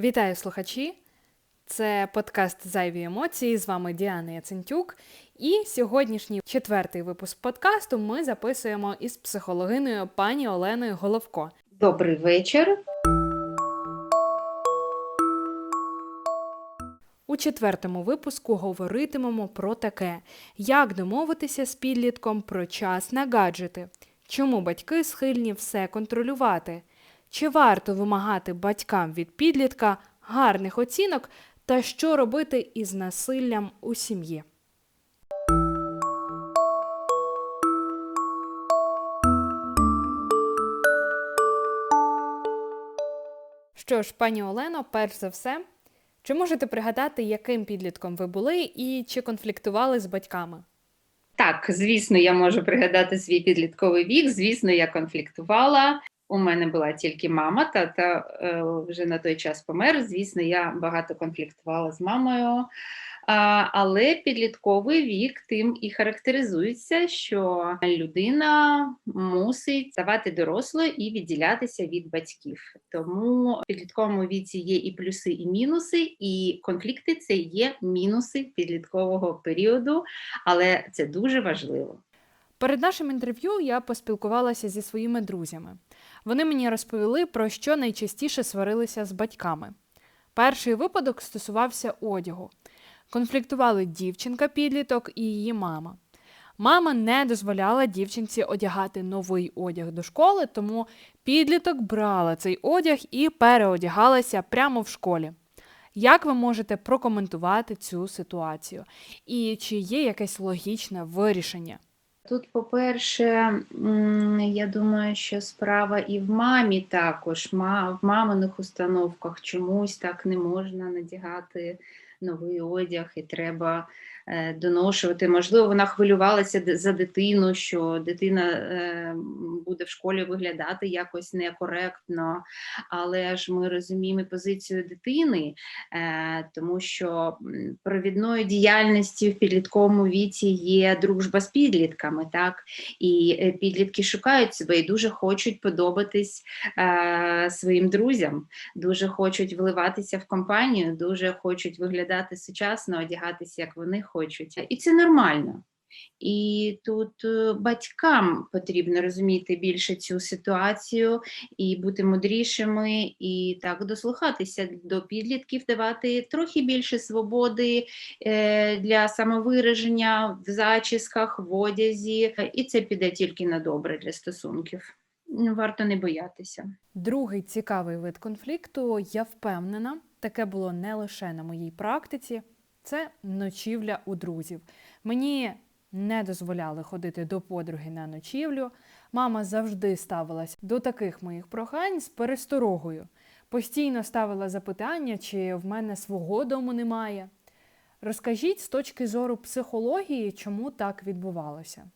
Вітаю слухачі! Це подкаст Зайві емоції. З вами Діана Яцентюк. І сьогоднішній четвертий випуск подкасту ми записуємо із психологиною пані Оленою Головко. Добрий вечір. У четвертому випуску говоритимемо про таке: як домовитися з підлітком про час на гаджети, чому батьки схильні все контролювати, чи варто вимагати батькам від підлітка гарних оцінок та що робити із насиллям у сім'ї. Що ж, пані Олено, перш за все, чи можете пригадати, яким підлітком ви були і чи конфліктували з батьками? Так, звісно, я можу пригадати свій підлітковий вік. Звісно, я конфліктувала. У мене була тільки мама, тата е, вже на той час помер. Звісно, я багато конфліктувала з мамою. Але підлітковий вік тим і характеризується, що людина мусить ставати дорослою і відділятися від батьків. Тому в підлітковому віці є і плюси, і мінуси, і конфлікти це є мінуси підліткового періоду, але це дуже важливо. Перед нашим інтерв'ю я поспілкувалася зі своїми друзями. Вони мені розповіли, про що найчастіше сварилися з батьками. Перший випадок стосувався одягу. Конфліктували дівчинка-підліток і її мама. Мама не дозволяла дівчинці одягати новий одяг до школи, тому підліток брала цей одяг і переодягалася прямо в школі. Як ви можете прокоментувати цю ситуацію? І чи є якесь логічне вирішення? Тут, по-перше, я думаю, що справа і в мамі також, в маминих установках чомусь так не можна надягати новий одяг, і треба доношувати. Можливо, вона хвилювалася за дитину, що дитина е, буде в школі виглядати якось некоректно, але ж ми розуміємо позицію дитини, е, тому що провідною діяльністю в підлітковому віці є дружба з підлітками, так? І підлітки шукають себе і дуже хочуть подобатись своїм друзям, дуже хочуть вливатися в компанію, дуже хочуть виглядати сучасно, одягатися, як вони хочуть і це нормально. І тут е, батькам потрібно розуміти більше цю ситуацію і бути мудрішими, і так дослухатися до підлітків, давати трохи більше свободи е, для самовираження в зачісках, в одязі, і це піде тільки на добре для стосунків. Варто не боятися. Другий цікавий вид конфлікту, я впевнена, таке було не лише на моїй практиці. Це ночівля у друзів. Мені не дозволяли ходити до подруги на ночівлю. Мама завжди ставилась до таких моїх прохань з пересторогою. Постійно ставила запитання, чи в мене свого дому немає. Розкажіть з точки зору психології, чому так відбувалося.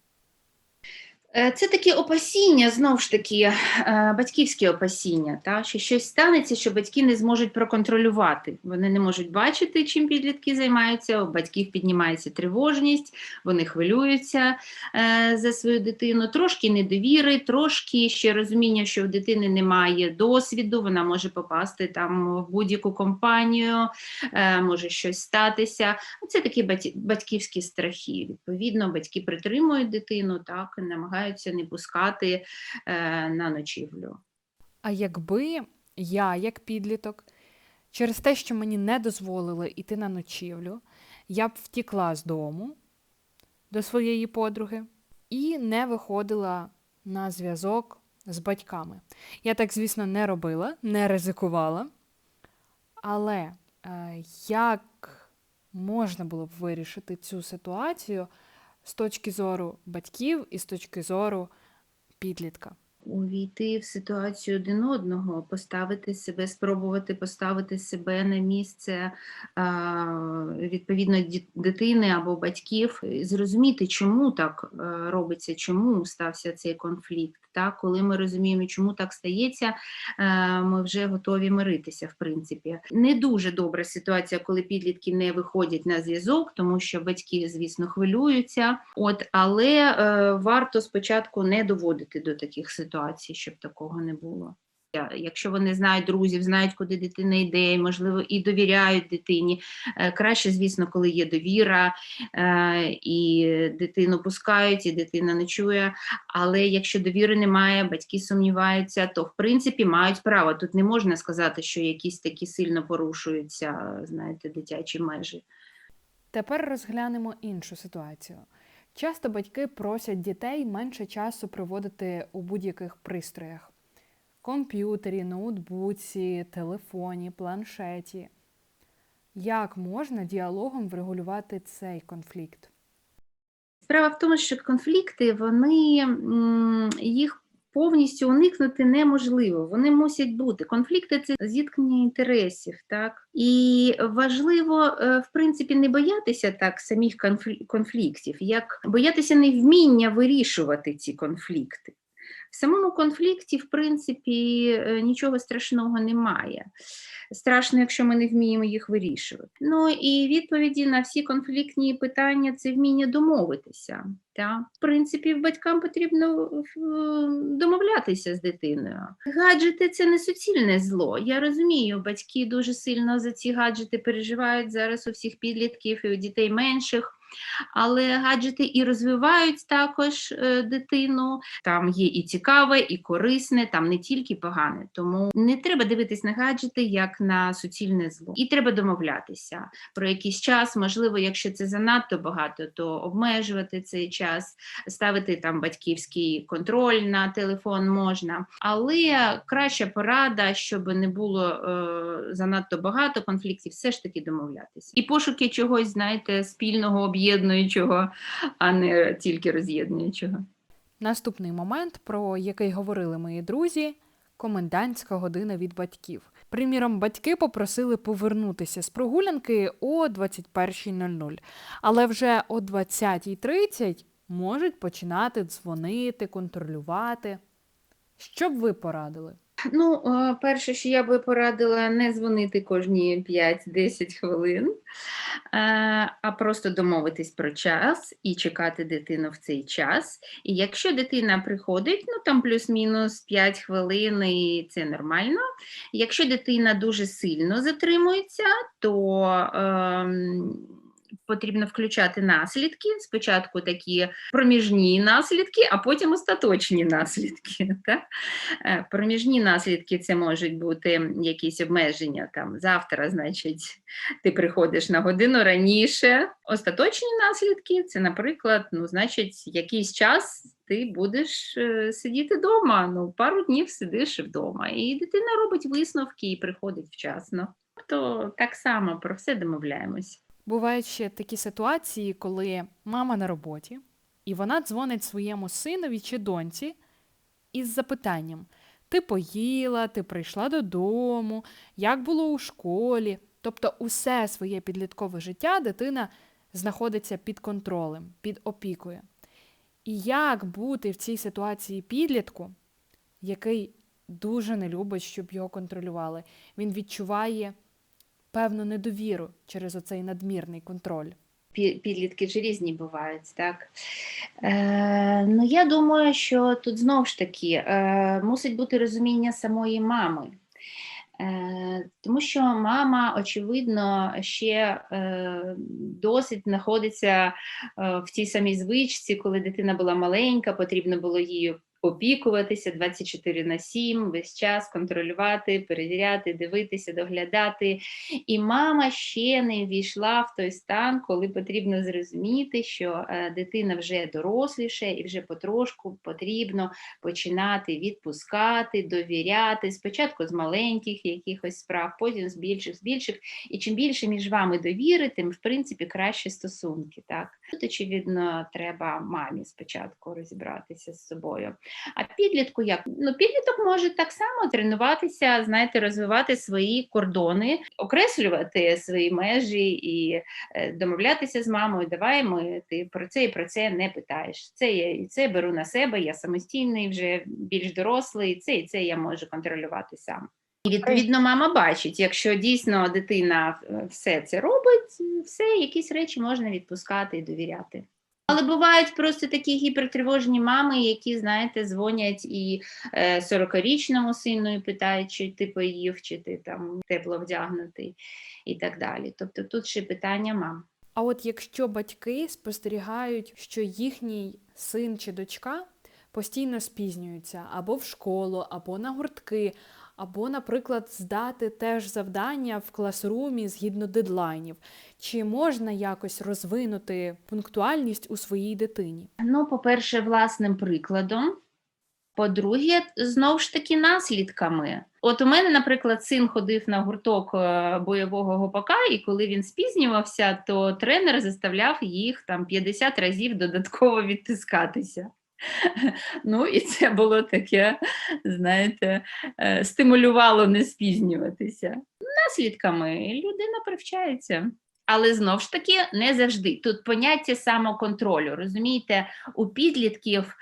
Е, це такі опасіння, знову ж таки, е, батьківські опасіння, та, що щось станеться, що батьки не зможуть проконтролювати. Вони не можуть бачити, чим підлітки займаються, у батьків піднімається тривожність, вони хвилюються е, за свою дитину, трошки недовіри, трошки ще розуміння, що в дитини немає досвіду, вона може попасти там в будь-яку компанію, може щось статися. Це такі батьківські страхи. Відповідно, батьки притримують дитину, так, намагаються намагаються не пускати е, на ночівлю. А якби я, як підліток, через те, що мені не дозволили йти на ночівлю, я б втікла з дому до своєї подруги і не виходила на зв'язок з батьками. Я так, звісно, не робила, не ризикувала. Але е, як можна було б вирішити цю ситуацію з точки зору батьків і з точки зору підлітка увійти в ситуацію один одного, поставити себе, спробувати поставити себе на місце відповідно дитини або батьків, зрозуміти, чому так е, робиться, чому стався цей конфлікт. Так? Коли ми розуміємо, чому так стається, е, ми вже готові миритися. В принципі, не дуже добра ситуація, коли підлітки не виходять на зв'язок, тому що батьки, звісно, хвилюються. От, але е, варто спочатку не доводити до таких ситуацій ситуації, щоб такого не було. Якщо вони знають друзів, знають, куди дитина йде, можливо, і довіряють дитині. Е, Краще, звісно, коли є довіра, е, і дитину пускають, і дитина не чує. Але якщо довіри немає, батьки сумніваються, то в принципі мають право. Тут не можна сказати, що якісь такі сильно порушуються, знаєте, дитячі межі. Тепер розглянемо іншу ситуацію. Часто батьки просять дітей менше часу проводити у будь-яких пристроях: комп'ютері, ноутбуці, телефоні, планшеті. Як можна діалогом врегулювати цей конфлікт? Справа в тому, що конфлікти, вони їх повністю уникнути неможливо. Вони мусять бути. Конфлікти це зіткнення інтересів, так і важливо, е, в принципі, не боятися так самих конфліктів, як боятися невміння вирішувати ці конфлікти. В самому конфлікті, в принципі, е, нічого страшного немає. Страшно, якщо ми не вміємо їх вирішувати. Ну і відповіді на всі конфліктні питання це вміння домовитися. Та? В принципі, батькам потрібно е, домовлятися з дитиною. Гаджети це не суцільне зло. Я розумію, батьки дуже сильно за ці гаджети переживають зараз у всіх підлітків і у дітей менших. Але гаджети і розвивають також е, дитину. Там є і цікаве, і корисне, там не тільки погане. Тому не треба дивитись на гаджети як на суцільне зло. І треба домовлятися про якийсь час. Можливо, якщо це занадто багато, то обмежувати цей час, ставити там батьківський контроль на телефон можна. Але краща порада, щоб не було е, занадто багато конфліктів, все ж таки домовлятися. І пошуки чогось, знаєте, спільного об'єднуючого, а не тільки роз'єднуючого. Наступний момент, про який говорили мої друзі, комендантська година від батьків. Приміром, батьки попросили повернутися з прогулянки о 21.00, але вже о 20.30 можуть починати дзвонити, контролювати. Що б ви порадили? Ну, е, перше, що я би порадила, не дзвонити кожні 5-10 хвилин, е, а просто домовитись про час і чекати дитину в цей час. І якщо дитина приходить, ну там плюс-мінус 5 хвилин, і це нормально. Якщо дитина дуже сильно затримується, то ем, потрібно включати наслідки. Спочатку такі проміжні наслідки, а потім остаточні наслідки. Так? Е, Проміжні наслідки це можуть бути якісь обмеження. Там завтра, значить, ти приходиш на годину раніше. Остаточні наслідки це, наприклад, ну, значить, якийсь час ти будеш е, сидіти вдома. Ну, пару днів сидиш вдома, і дитина робить висновки і приходить вчасно. Тобто так само про все домовляємось. Бувають ще такі ситуації, коли мама на роботі, і вона дзвонить своєму синові чи доньці із запитанням: Ти поїла, ти прийшла додому, як було у школі? Тобто, усе своє підліткове життя дитина знаходиться під контролем, під опікою. І як бути в цій ситуації підлітку, який дуже не любить, щоб його контролювали? Він відчуває певну недовіру через оцей надмірний контроль. Підлітки ж різні бувають, так? Е, ну, я думаю, що тут знову ж таки е, мусить бути розуміння самої мами. Е, тому що мама, очевидно, ще е, досить знаходиться е, в тій самій звичці, коли дитина була маленька, потрібно було її опікуватися 24 на 7, весь час контролювати, перевіряти, дивитися, доглядати. І мама ще не ввійшла в той стан, коли потрібно зрозуміти, що е, дитина вже доросліше і вже потрошку потрібно починати відпускати, довіряти. Спочатку з маленьких якихось справ, потім з більших, з більших. І чим більше між вами довіри, тим в принципі кращі стосунки. Так тут очевидно треба мамі спочатку розібратися з собою. А підлітку як? Ну, підліток може так само тренуватися, знаєте, розвивати свої кордони, окреслювати свої межі і е, домовлятися з мамою. Давай ми ти про це і про це не питаєш. Це я і це беру на себе, я самостійний, вже більш дорослий, це і це я можу контролювати сам. І відповідно мама бачить, якщо дійсно дитина е, все це робить, все, якісь речі можна відпускати і довіряти. Але бувають просто такі гіпертривожні мами, які, знаєте, дзвонять і е, 40-річному сину і питають, чи ти поїв, чи ти там тепло вдягнутий і так далі. Тобто тут ще питання мам. А от якщо батьки спостерігають, що їхній син чи дочка постійно спізнюються або в школу, або на гуртки, або, наприклад, здати теж завдання в класрумі згідно дедлайнів, чи можна якось розвинути пунктуальність у своїй дитині? Ну, по-перше, власним прикладом. По-друге, знову ж таки, наслідками. От у мене, наприклад, син ходив на гурток е, бойового гопака, і коли він спізнювався, то тренер заставляв їх там 50 разів додатково відтискатися. Ну, і це було таке, знаєте, е, стимулювало не спізнюватися. Наслідками людина привчається. Але знову ж таки не завжди. Тут поняття самоконтролю. Розумієте, у підлітків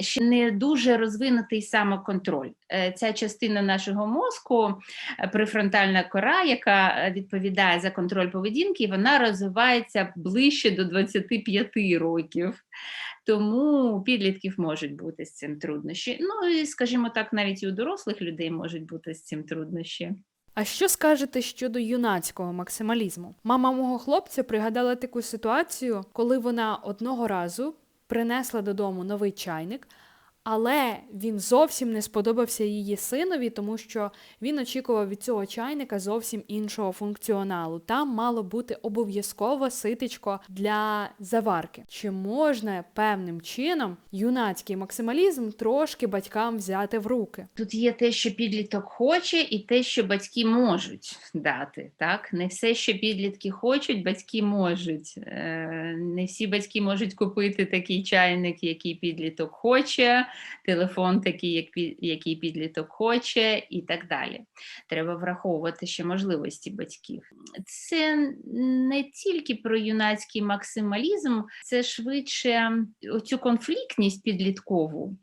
ще не дуже розвинутий самоконтроль. Е, Ця частина нашого мозку, е, префронтальна кора, яка відповідає за контроль поведінки, вона розвивається ближче до 25 років. Тому у підлітків можуть бути з цим труднощі. Ну і, скажімо так, навіть і у дорослих людей можуть бути з цим труднощі. А що скажете щодо юнацького максималізму? Мама мого хлопця пригадала таку ситуацію, коли вона одного разу принесла додому новий чайник, але він зовсім не сподобався її синові, тому що він очікував від цього чайника зовсім іншого функціоналу. Там мало бути обов'язково ситечко для заварки. Чи можна певним чином юнацький максималізм трошки батькам взяти в руки? Тут є те, що підліток хоче, і те, що батьки можуть дати. Так? Не все, що підлітки хочуть, батьки можуть. Е, Не всі батьки можуть купити такий чайник, який підліток хоче, телефон такий, як який підліток хоче, і так далі. Треба враховувати ще можливості батьків. Це не тільки про юнацький максималізм, це швидше оцю конфліктність підліткову.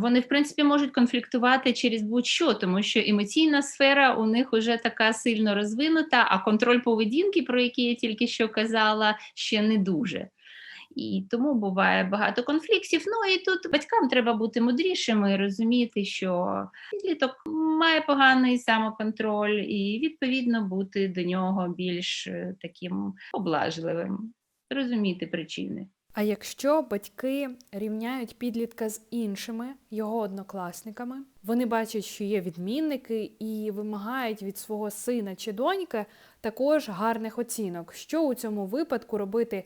Вони, в принципі, можуть конфліктувати через будь-що, тому що емоційна сфера у них вже така сильно розвинута, а контроль поведінки, про який я тільки що казала, ще не дуже. І тому буває багато конфліктів. Ну і тут батькам треба бути мудрішими розуміти, що підліток має поганий самоконтроль, і відповідно бути до нього більш е, таким поблажливим, розуміти причини. А якщо батьки рівняють підлітка з іншими його однокласниками, вони бачать, що є відмінники, і вимагають від свого сина чи доньки також гарних оцінок. Що у цьому випадку робити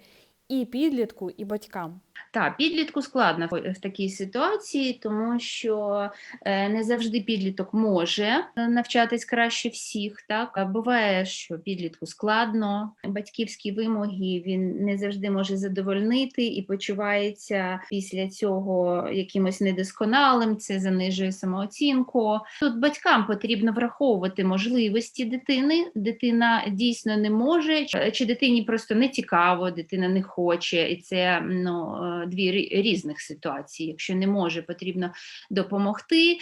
і підлітку, і батькам? Так, підлітку складно в такій ситуації, тому що е, не завжди підліток може е, навчатись краще всіх. Так буває, що підлітку складно, батьківські вимоги він не завжди може задовольнити і почувається після цього якимось недосконалим. Це занижує самооцінку. Тут батькам потрібно враховувати можливості дитини. Дитина дійсно не може, чи- чи дитині просто не цікаво, дитина не хоче, і це ну, е, дві різних ситуації. Якщо не може, потрібно допомогти. Е,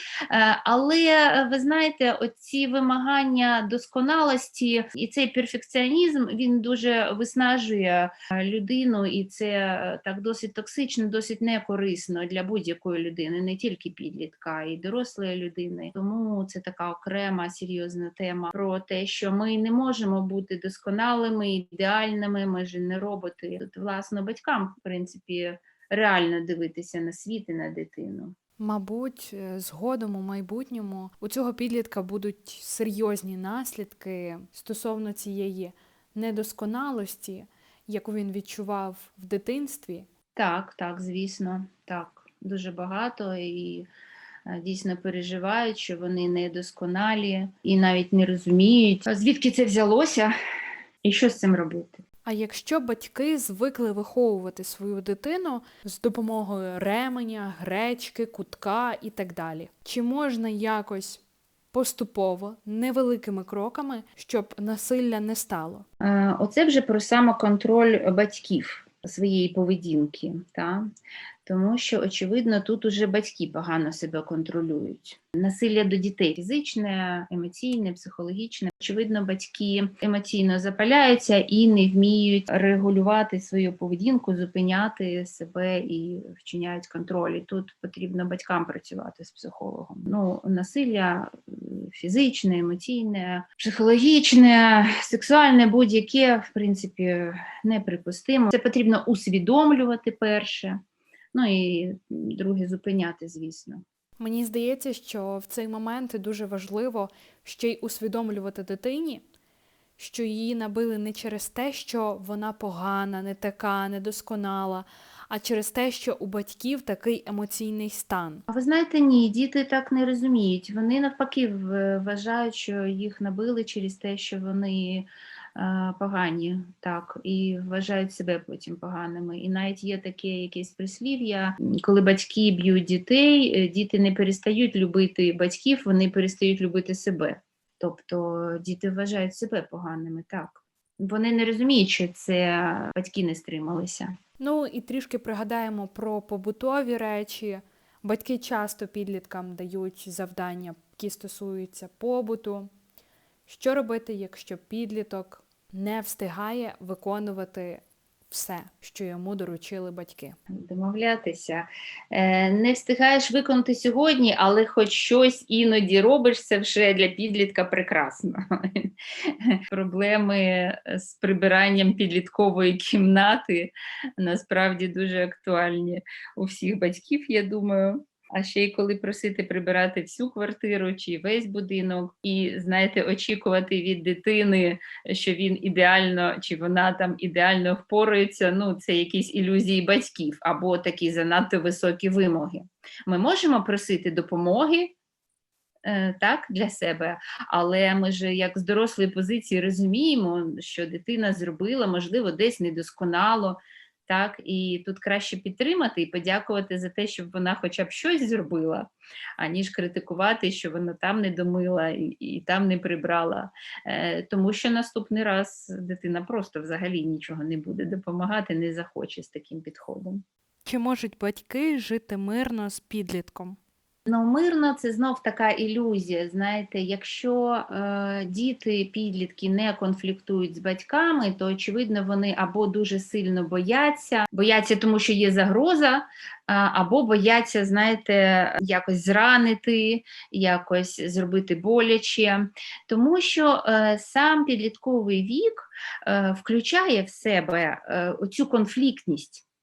Але е, ви знаєте, оці вимагання досконалості і цей перфекціонізм він дуже виснажує е, людину, і це е, так досить токсично, досить некорисно для будь-якої людини, не тільки підлітка, й дорослої людини. Тому це така окрема серйозна тема про те, що ми не можемо бути досконалими, ідеальними. Ми ж не роботи. Тут власно батькам, в принципі, реально дивитися на світ і на дитину. Мабуть, е, згодом у майбутньому у цього підлітка будуть серйозні наслідки стосовно цієї недосконалості, яку він відчував в дитинстві. Так, так, звісно, так. Дуже багато і е, дійсно переживають, що вони недосконалі і навіть не розуміють, звідки це взялося і що з цим робити. А якщо батьки звикли виховувати свою дитину з допомогою ременя, гречки, кутка і так далі, чи можна якось поступово, невеликими кроками, щоб насилля не стало? Оце вже про самоконтроль батьків своєї поведінки. Та? Тому що, очевидно, тут уже батьки погано себе контролюють. Насилля до дітей фізичне, емоційне, психологічне. Очевидно, батьки емоційно запаляються і не вміють регулювати свою поведінку, зупиняти себе і вчиняють контроль. І тут потрібно батькам працювати з психологом. Ну, насилля фізичне, емоційне, психологічне, сексуальне, будь-яке, в принципі, неприпустимо. Це потрібно усвідомлювати перше. Ну і друге зупиняти, звісно. Мені здається, що в цей момент дуже важливо ще й усвідомлювати дитині, що її набили не через те, що вона погана, не така, недосконала, а через те, що у батьків такий емоційний стан. А ви знаєте, ні, діти так не розуміють. Вони навпаки вважають, що їх набили через те, що вони погані, так, і вважають себе потім поганими. І навіть є таке якесь прислів'я, коли батьки б'ють дітей, е, діти не перестають любити батьків, вони перестають любити себе. Тобто діти вважають себе поганими, так. Вони не розуміють, що це батьки не стрималися. Ну і трішки пригадаємо про побутові речі. Батьки часто підліткам дають завдання, які стосуються побуту. Що робити, якщо підліток не встигає виконувати все, що йому доручили батьки? домовлятися. Е, Не встигаєш виконати сьогодні, але хоч щось іноді робиш, це вже для підлітка прекрасно. Проблеми з прибиранням підліткової кімнати насправді дуже актуальні у всіх батьків, я думаю. А ще й коли просити прибирати всю квартиру чи весь будинок, і знаєте, очікувати від дитини, що він ідеально чи вона там ідеально впорається. Ну, це якісь ілюзії батьків або такі занадто високі вимоги. Ми можемо просити допомоги. е, Так, для себе, але ми ж як з дорослої позиції розуміємо, що дитина зробила, можливо, десь недосконало, так, і тут краще підтримати і подякувати за те, щоб вона хоча б щось зробила, аніж критикувати, що вона там не домила і, і там не прибрала. Е, тому що наступний раз дитина просто взагалі нічого не буде допомагати, не захоче з таким підходом. Чи можуть батьки жити мирно з підлітком? Ну, мирно це знов така ілюзія. Знаєте, якщо е, діти, підлітки не конфліктують з батьками, то очевидно вони або дуже сильно бояться, бояться, тому що є загроза, а, або бояться, знаєте, якось зранити, якось зробити боляче. Тому що е, сам підлітковий вік е, включає в себе е, оцю конфліктність.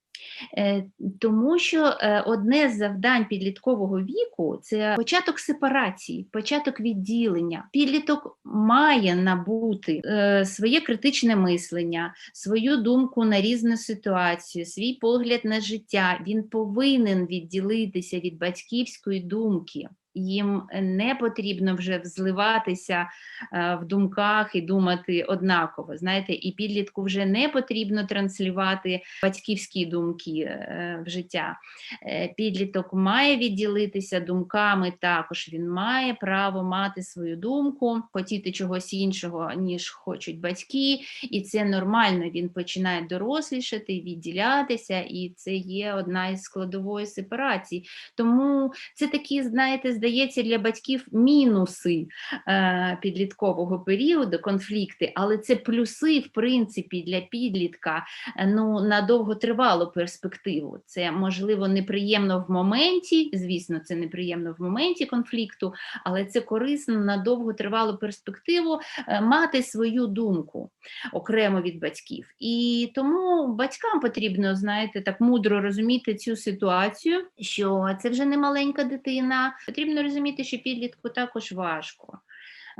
Е, Тому що е, одне з завдань підліткового віку це початок сепарації, початок відділення. Підліток має набути е, своє критичне мислення, свою думку на різну ситуацію, свій погляд на життя. Він повинен відділитися від батьківської думки. Їм не потрібно вже взливатися е, в думках і думати однаково. Знаєте, і підлітку вже не потрібно транслювати батьківські думки е, в життя. Е, Підліток має відділитися думками також. Він має право мати свою думку, хотіти чогось іншого, ніж хочуть батьки, і це нормально. Він починає дорослішати, відділятися, і це є одна із складової сепарації. Тому це такі, знаєте, здається, для батьків мінуси е, підліткового періоду, конфлікти, але це плюси, в принципі, для підлітка е, ну, на довготривалу перспективу. Це можливо неприємно в моменті, звісно, це неприємно в моменті конфлікту, але це корисно на довготривалу перспективу е, мати свою думку окремо від батьків. І тому батькам потрібно, знаєте, так мудро розуміти цю ситуацію, що це вже не маленька дитина. Потрібно розуміти, що підлітку також важко.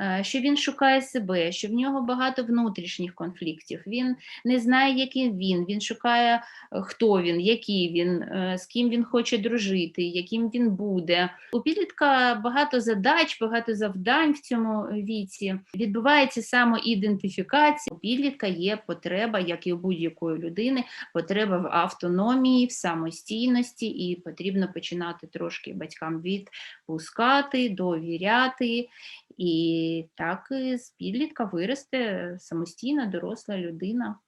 Е, Що він шукає себе, що в нього багато внутрішніх конфліктів. Він не знає, який він. Він шукає, е, хто він, який він, е, з ким він хоче дружити, яким він буде. У підлітка багато задач, багато завдань в цьому віці. Відбувається самоідентифікація. У підлітка є потреба, як і у будь-якої людини, потреба в автономії, в самостійності, і потрібно починати трошки батькам відпускати, довіряти. І так і з підлітка виросте самостійна доросла людина.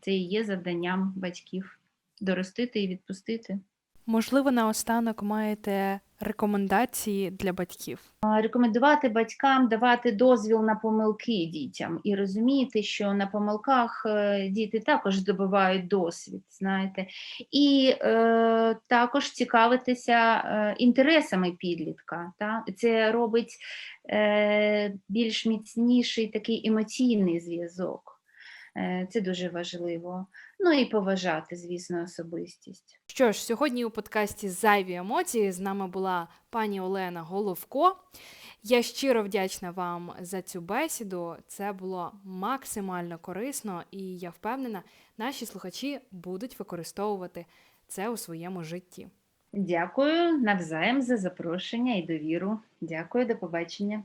Це і є завданням батьків доростити і відпустити. Можливо, наостанок маєте рекомендації для батьків. Рекомендувати батькам давати дозвіл на помилки дітям і розуміти, що на помилках е, діти також здобувають досвід, знаєте, і е, також цікавитися е, інтересами підлітка. Та? Це робить е, більш міцніший такий емоційний зв'язок. Е, Це дуже важливо. Ну і поважати, звісно, особистість. Що ж, сьогодні у подкасті Зайві емоції з нами була пані Олена Головко. Я щиро вдячна вам за цю бесіду. Це було максимально корисно, і я впевнена, наші слухачі будуть використовувати це у своєму житті. Дякую навзаєм за запрошення і довіру. Дякую, до побачення.